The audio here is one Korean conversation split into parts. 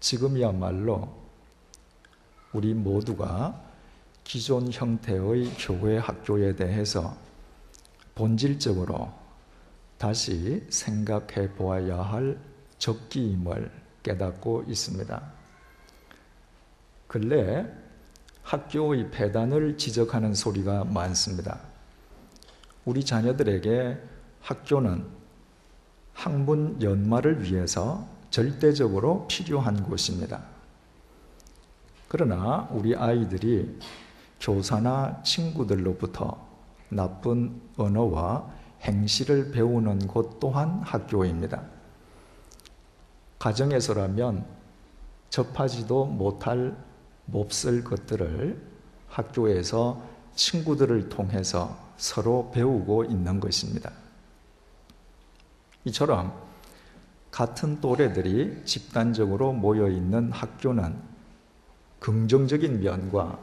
지금이야말로 우리 모두가 기존 형태의 교회 학교에 대해서 본질적으로 다시 생각해 보아야 할 적기임을 깨닫고 있습니다. 근래 학교의 폐단을 지적하는 소리가 많습니다. 우리 자녀들에게 학교는 학문 연마를 위해서 절대적으로 필요한 곳입니다. 그러나 우리 아이들이 교사나 친구들로부터 나쁜 언어와 행실을 배우는 곳 또한 학교입니다. 가정에서라면 접하지도 못할 몹쓸 것들을 학교에서 친구들을 통해서 서로 배우고 있는 것입니다. 이처럼 같은 또래들이 집단적으로 모여 있는 학교는 긍정적인 면과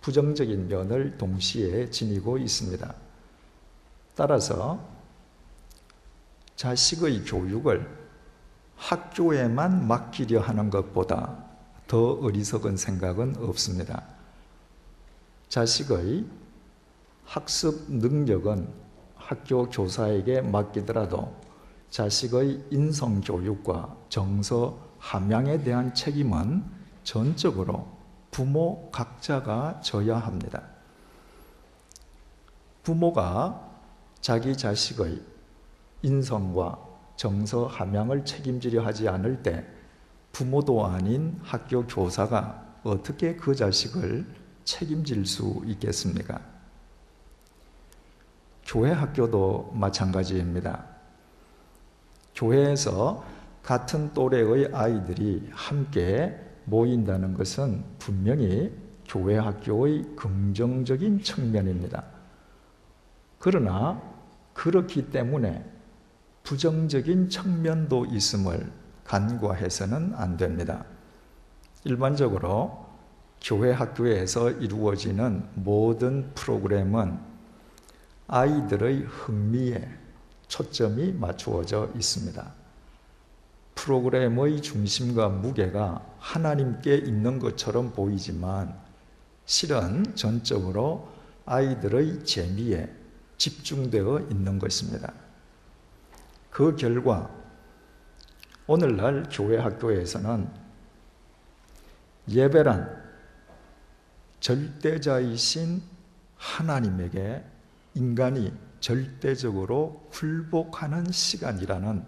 부정적인 면을 동시에 지니고 있습니다. 따라서 자식의 교육을 학교에만 맡기려 하는 것보다 더 어리석은 생각은 없습니다. 자식의 학습 능력은 학교 교사에게 맡기더라도 자식의 인성 교육과 정서 함양에 대한 책임은 전적으로 부모 각자가 져야 합니다. 부모가 자기 자식의 인성과 정서 함양을 책임지려 하지 않을 때 부모도 아닌 학교 교사가 어떻게 그 자식을 책임질 수 있겠습니까? 교회 학교도 마찬가지입니다. 교회에서 같은 또래의 아이들이 함께 모인다는 것은 분명히 교회 학교의 긍정적인 측면입니다. 그러나 그렇기 때문에 부정적인 측면도 있음을 간과해서는 안 됩니다. 일반적으로 교회 학교에서 이루어지는 모든 프로그램은 아이들의 흥미에 초점이 맞추어져 있습니다. 프로그램의 중심과 무게가 하나님께 있는 것처럼 보이지만 실은 전적으로 아이들의 재미에 집중되어 있는 것입니다. 그 결과 오늘날 교회 학교에서는 예배란 절대자이신 하나님에게 인간이 절대적으로 굴복하는 시간이라는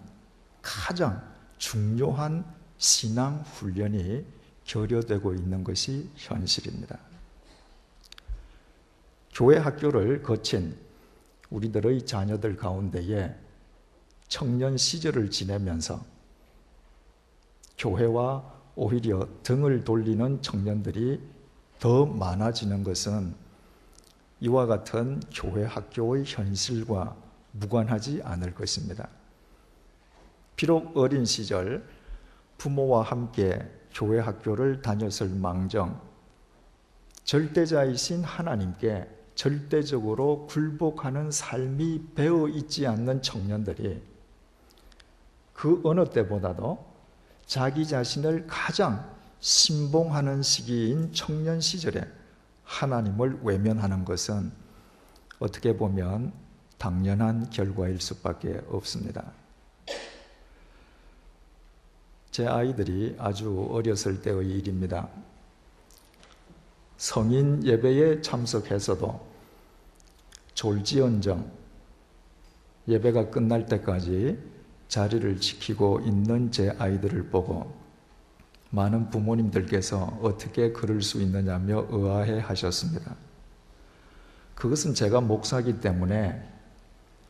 가장 중요한 신앙 훈련이 결여되고 있는 것이 현실입니다. 교회 학교를 거친 우리들의 자녀들 가운데에 청년 시절을 지내면서 교회와 오히려 등을 돌리는 청년들이 더 많아지는 것은 이와 같은 교회 학교의 현실과 무관하지 않을 것입니다. 비록 어린 시절 부모와 함께 교회 학교를 다녔을 망정 절대자이신 하나님께 절대적으로 굴복하는 삶이 배어 있지 않는 청년들이 그 어느 때보다도 자기 자신을 가장 신봉하는 시기인 청년 시절에 하나님을 외면하는 것은 어떻게 보면 당연한 결과일 수밖에 없습니다. 제 아이들이 아주 어렸을 때의 일입니다. 성인 예배에 참석해서도 졸지언정 예배가 끝날 때까지 자리를 지키고 있는 제 아이들을 보고 많은 부모님들께서 어떻게 그럴 수 있느냐며 의아해 하셨습니다. 그것은 제가 목사기 때문에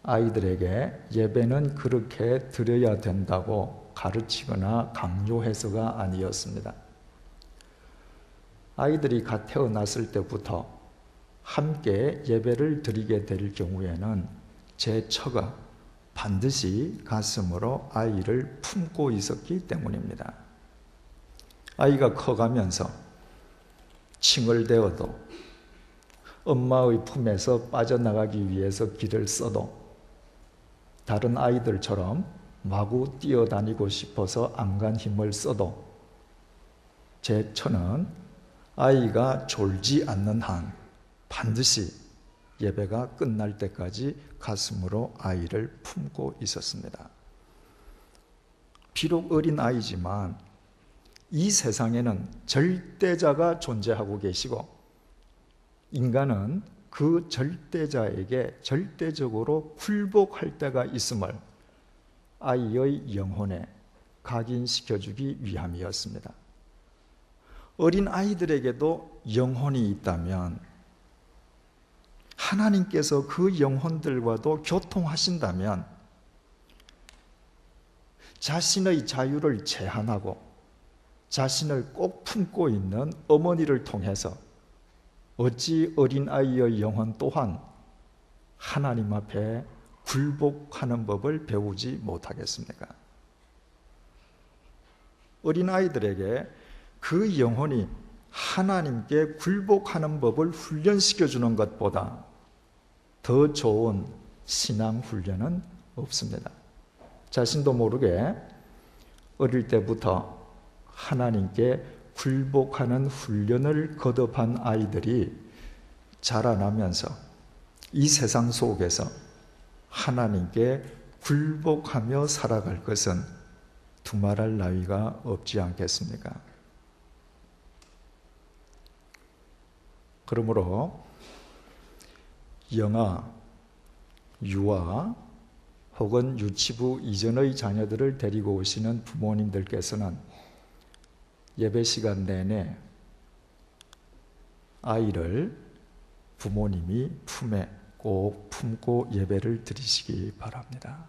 아이들에게 예배는 그렇게 드려야 된다고 가르치거나 강요해서가 아니었습니다. 아이들이 갓 태어났을 때부터 함께 예배를 드리게 될 경우에는 제 처가 반드시 가슴으로 아이를 품고 있었기 때문입니다. 아이가 커가면서 칭을대어도 엄마의 품에서 빠져나가기 위해서 길을 써도 다른 아이들처럼 마구 뛰어다니고 싶어서 안간 힘을 써도 제 처는 아이가 졸지 않는 한 반드시 예배가 끝날 때까지 가슴으로 아이를 품고 있었습니다. 비록 어린 아이지만 이 세상에는 절대자가 존재하고 계시고 인간은 그 절대자에게 절대적으로 굴복할 때가 있음을 아이의 영혼에 각인시켜주기 위함이었습니다. 어린 아이들에게도 영혼이 있다면 하나님께서 그 영혼들과도 교통하신다면 자신의 자유를 제한하고 자신을 꼭 품고 있는 어머니를 통해서 어찌 어린아이의 영혼 또한 하나님 앞에 굴복하는 법을 배우지 못하겠습니까? 어린아이들에게 그 영혼이 하나님께 굴복하는 법을 훈련시켜 주는 것보다 더 좋은 신앙 훈련은 없습니다. 자신도 모르게 어릴 때부터 하나님께 굴복하는 훈련을 거듭한 아이들이 자라나면서 이 세상 속에서 하나님께 굴복하며 살아갈 것은 두말할 나위가 없지 않겠습니까? 그러므로 영아, 유아 혹은 유치부 이전의 자녀들을 데리고 오시는 부모님들께서는 예배 시간 내내 아이를 부모님이 품에 꼭 품고 예배를 드리시기 바랍니다.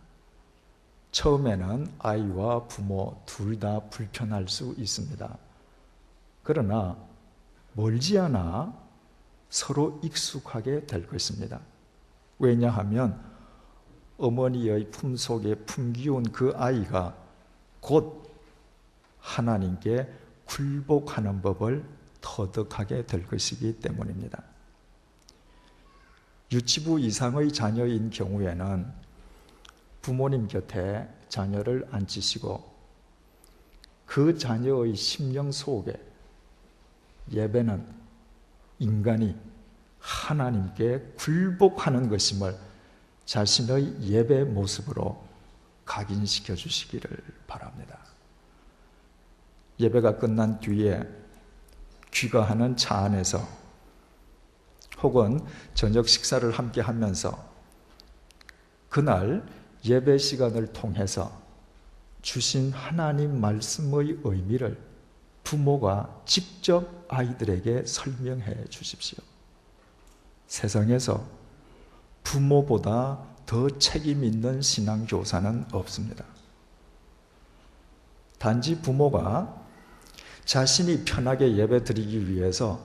처음에는 아이와 부모 둘 다 불편할 수 있습니다. 그러나 멀지 않아 서로 익숙하게 될 것입니다. 왜냐하면 어머니의 품속에 품기운 그 아이가 곧 하나님께 굴복하는 법을 터득하게 될 것이기 때문입니다. 유치부 이상의 자녀인 경우에는 부모님 곁에 자녀를 앉히시고 그 자녀의 심령 속에 예배는 인간이 하나님께 굴복하는 것임을 자신의 예배 모습으로 각인시켜 주시기를 바랍니다. 예배가 끝난 뒤에 귀가하는 차 안에서 혹은 저녁 식사를 함께 하면서 그날 예배 시간을 통해서 주신 하나님 말씀의 의미를 부모가 직접 아이들에게 설명해 주십시오. 세상에서 부모보다 더 책임 있는 신앙 교사는 없습니다. 단지 부모가 자신이 편하게 예배 드리기 위해서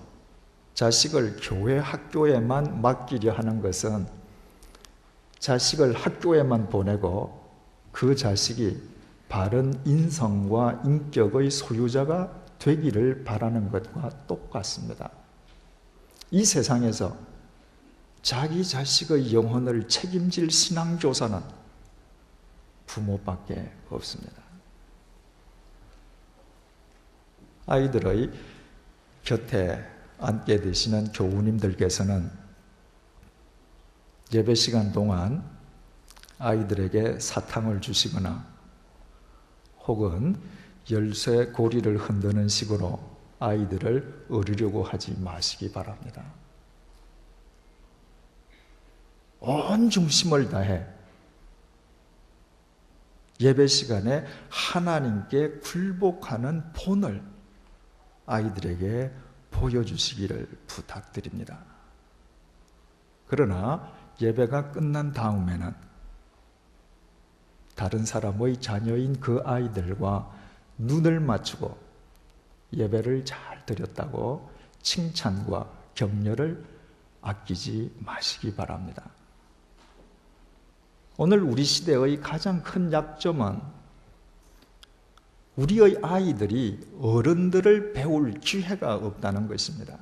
자식을 교회 학교에만 맡기려 하는 것은 자식을 학교에만 보내고 그 자식이 바른 인성과 인격의 소유자가 되기를 바라는 것과 똑같습니다. 이 세상에서 자기 자식의 영혼을 책임질 신앙교사는 부모밖에 없습니다. 아이들의 곁에 앉게 되시는 교우님들께서는 예배 시간 동안 아이들에게 사탕을 주시거나 혹은 열쇠 고리를 흔드는 식으로 아이들을 어리려고 하지 마시기 바랍니다. 온 중심을 다해 예배 시간에 하나님께 굴복하는 본을 아이들에게 보여주시기를 부탁드립니다. 그러나 예배가 끝난 다음에는 다른 사람의 자녀인 그 아이들과 눈을 맞추고 예배를 잘 드렸다고 칭찬과 격려를 아끼지 마시기 바랍니다. 오늘 우리 시대의 가장 큰 약점은 우리의 아이들이 어른들을 배울 기회가 없다는 것입니다.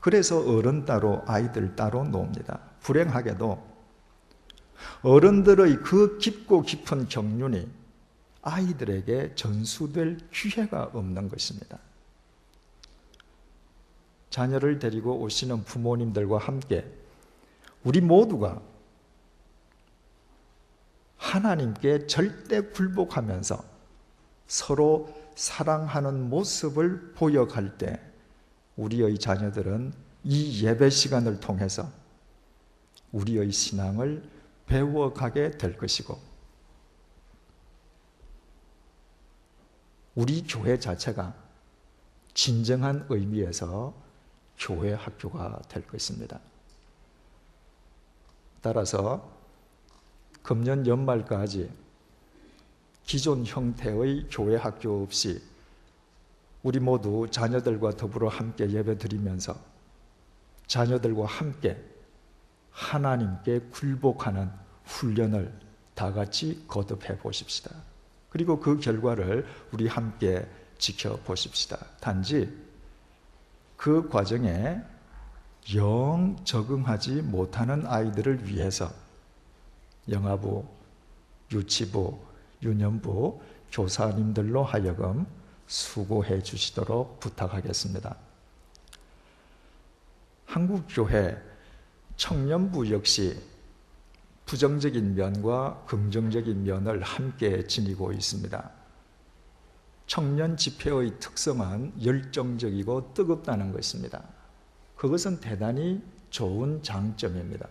그래서 어른 따로 아이들 따로 놉니다. 불행하게도 어른들의 그 깊고 깊은 경륜이 아이들에게 전수될 기회가 없는 것입니다. 자녀를 데리고 오시는 부모님들과 함께 우리 모두가 하나님께 절대 굴복하면서 서로 사랑하는 모습을 보여갈 때 우리의 자녀들은 이 예배 시간을 통해서 우리의 신앙을 배워가게 될 것이고 우리 교회 자체가 진정한 의미에서 교회 학교가 될 것입니다. 따라서 금년 연말까지 기존 형태의 교회 학교 없이 우리 모두 자녀들과 더불어 함께 예배 드리면서 자녀들과 함께 하나님께 굴복하는 훈련을 다 같이 거듭해 보십시다. 그리고 그 결과를 우리 함께 지켜보십시다. 단지 그 과정에 영 적응하지 못하는 아이들을 위해서 영아부, 유치부, 유년부 교사님들로 하여금 수고해 주시도록 부탁하겠습니다. 한국교회 청년부 역시 부정적인 면과 긍정적인 면을 함께 지니고 있습니다. 청년 집회의 특성은 열정적이고 뜨겁다는 것입니다. 그것은 대단히 좋은 장점입니다.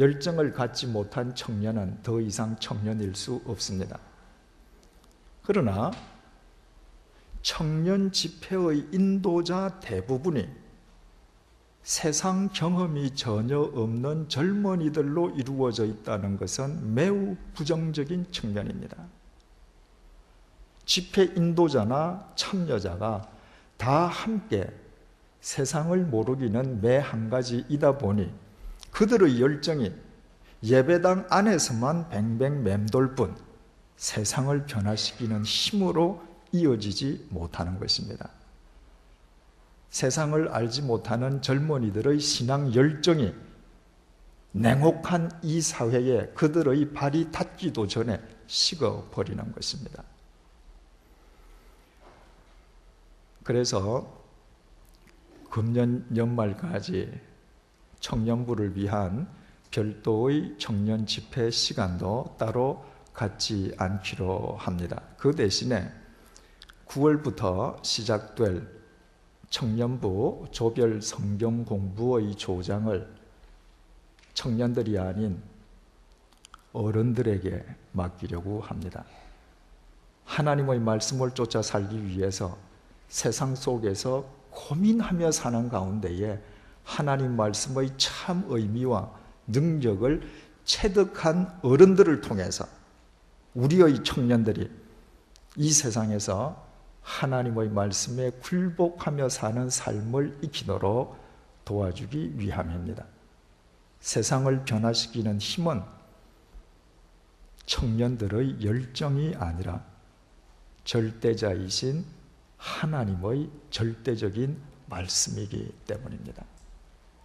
열정을 갖지 못한 청년은 더 이상 청년일 수 없습니다. 그러나 청년 집회의 인도자 대부분이 세상 경험이 전혀 없는 젊은이들로 이루어져 있다는 것은 매우 부정적인 측면입니다. 집회 인도자나 참여자가 다 함께 세상을 모르기는 매 한 가지이다 보니 그들의 열정이 예배당 안에서만 뱅뱅 맴돌 뿐 세상을 변화시키는 힘으로 이어지지 못하는 것입니다. 세상을 알지 못하는 젊은이들의 신앙 열정이 냉혹한 이 사회에 그들의 발이 닿기도 전에 식어버리는 것입니다. 그래서 금년 연말까지 청년부를 위한 별도의 청년 집회 시간도 따로 갖지 않기로 합니다. 그 대신에 9월부터 시작될 청년부 조별 성경 공부의 조장을 청년들이 아닌 어른들에게 맡기려고 합니다. 하나님의 말씀을 쫓아 살기 위해서 세상 속에서 고민하며 사는 가운데에 하나님 말씀의 참 의미와 능력을 체득한 어른들을 통해서 우리의 청년들이 이 세상에서 하나님의 말씀에 굴복하며 사는 삶을 익히도록 도와주기 위함입니다. 세상을 변화시키는 힘은 청년들의 열정이 아니라 절대자이신 하나님의 절대적인 말씀이기 때문입니다.